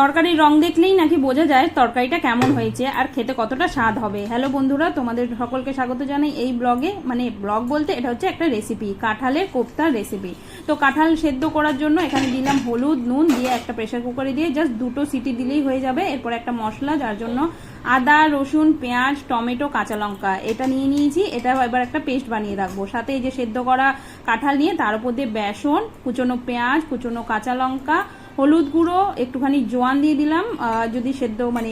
তরকারির রং দেখলেই নাকি বোঝা যায় তরকারিটা কেমন হয়েছে আর খেতে কতটা স্বাদ হবে। হ্যালো বন্ধুরা, তোমাদের সকলকে স্বাগত জানাই এই ব্লগে। মানে ব্লগ বলতে এটা হচ্ছে একটা রেসিপি কাঁঠালের কোপ্তার রেসিপি তো কাঁঠাল সেদ্ধ করার জন্য এখানে দিলাম হলুদ, নুন দিয়ে একটা প্রেশার কুকারে দিয়ে জাস্ট দুটো সিটি দিলেই হয়ে যাবে। এরপর একটা মশলা, যার জন্য আদা, রসুন, পেঁয়াজ, টমেটো, কাঁচা লঙ্কা। এটা নিয়ে নিয়েছি, এটা এবার একটা পেস্ট বানিয়ে রাখব। সাথে এই যে সেদ্ধ করা কাঁঠাল নিয়ে তার উপর দিয়ে বেসন, কুচনো পেঁয়াজ, কুচনো কাঁচা লঙ্কা হলুদ গুঁড়ো, একটুখানি জোয়ান দিয়ে দিলাম। যদি সেদ্ধ মানে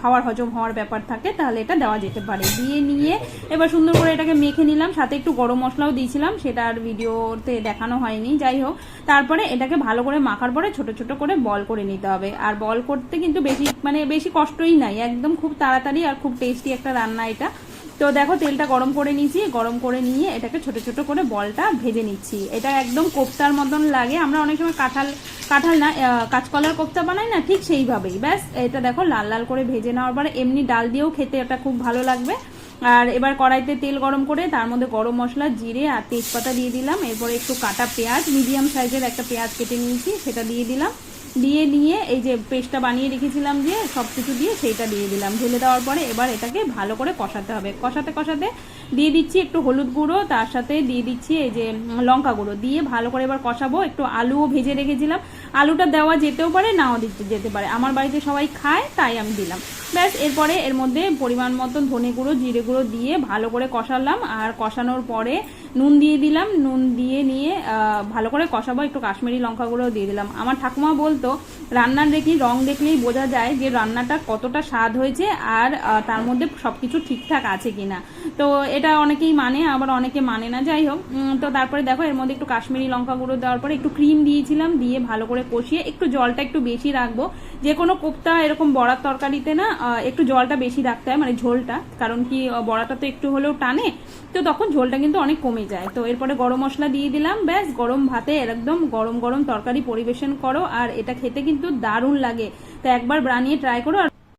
খাওয়ার হজম হওয়ার ব্যাপার থাকে, তাহলে এটা দেওয়া যেতে পারে। দিয়ে নিয়ে এবার সুন্দর করে এটাকে মেখে নিলাম। সাথে একটু গরম মশলাও দিয়েছিলাম, সেটা আর ভিডিওতে দেখানো হয়নি। যাই হোক, তারপরে এটাকে ভালো করে মাখার পরে ছোট ছোট করে বল করে নিতে হবে। আর বল করতে কিন্তু বেশি মানে বেশি কষ্টই নাই। একদম খুব তাড়াতাড়ি আর খুব টেস্টি একটা রান্না এটা। তো দেখো, তেলটা গরম করে নিয়েছি। গরম করে নিয়ে এটাকে ছোট ছোট করে বলটা ভেজে নিচ্ছি। এটা একদম কোপ্তার মতন লাগে। আমরা অনেক সময় কাঁঠাল কাঁঠাল না কাঁচকলার কোপ্তা বানাই না, ঠিক সেইভাবেই। ব্যাস, এটা দেখো লাল লাল করে ভেজে নেওয়ার পরে এমনি ডাল দিয়েও খেতে এটা খুব ভালো লাগবে। আর এবার কড়াইতে তেল গরম করে তার মধ্যে গরম মশলা, জিরে আর তেজপাতা দিয়ে দিলাম। এরপরে একটু কাটা পেঁয়াজ, মিডিয়াম সাইজের একটা পেঁয়াজ কেটে নিয়েছি, সেটা দিয়ে দিলাম। দিয়ে নিয়ে এই যে পেস্টটা বানিয়ে রেখেছিলাম যে সব কিছু দিয়ে সেইটা দিয়ে দিলাম। ঢেলে দেওয়ার পরে এবার এটাকে ভালো করে কষাতে হবে। কষাতে কষাতে দিয়ে দিচ্ছি একটু হলুদ গুঁড়ো, তার সাথে দিয়ে দিচ্ছি এই যে লঙ্কা গুঁড়ো। দিয়ে ভালো করে এবার কষাবো। একটু আলুও ভেজে রেখেছিলাম। আলুটা দেওয়া যেতেও পারে, নাও দিতে যেতে পারে। আমার বাড়িতে সবাই খায়, তাই আমি দিলাম। ব্যাস, এরপরে এর মধ্যে পরিমাণ মতন ধনে গুঁড়ো, জিরে গুঁড়ো দিয়ে ভালো করে কষালাম। আর কষানোর পরে নুন দিয়ে দিলাম। নুন দিয়ে নিয়ে ভালো করে কষাবো। একটু কাশ্মীরি লঙ্কা গুঁড়ো দিয়ে দিলাম। আমার ঠাকুমা বলতো রান্নার দেখি, রং দেখলেই বোঝা যায় যে রান্নাটা কতটা স্বাদ হয়েছে আর তার মধ্যে সবকিছু ঠিকঠাক আছে কিনা। তো এটা অনেকেই মানে আবার অনেকে মানে না, যাই হোক। তো তারপরে দেখো, এর মধ্যে একটু কাশ্মীরি লঙ্কা গুঁড়ো দেওয়ার পরে একটু ক্রিম দিয়েছিলাম, দিয়ে ভালো করে কষিয়ে একটু জলটা একটু বেশি রাখব। যে কোনো কোপ্তা এরকম বড়ার তরকারিতে না একটু জলটা বেশি রাখতে হয় মানে ঝোলটা, কারণ কি বড়াটা তো একটু হলেও টানে। তো তখন ঝোলটা কিন্তু অনেক কমে যায়। তো এরপরে গরম মশলা দিয়ে দিলাম, ব্যাস, গরম ভাতে একদম গরম গরম তরকারি পরিবেশন করো, আর এটা খেতে কিন্তু দারুণ লাগে। তো একবার বানিয়ে ট্রাই করো, আর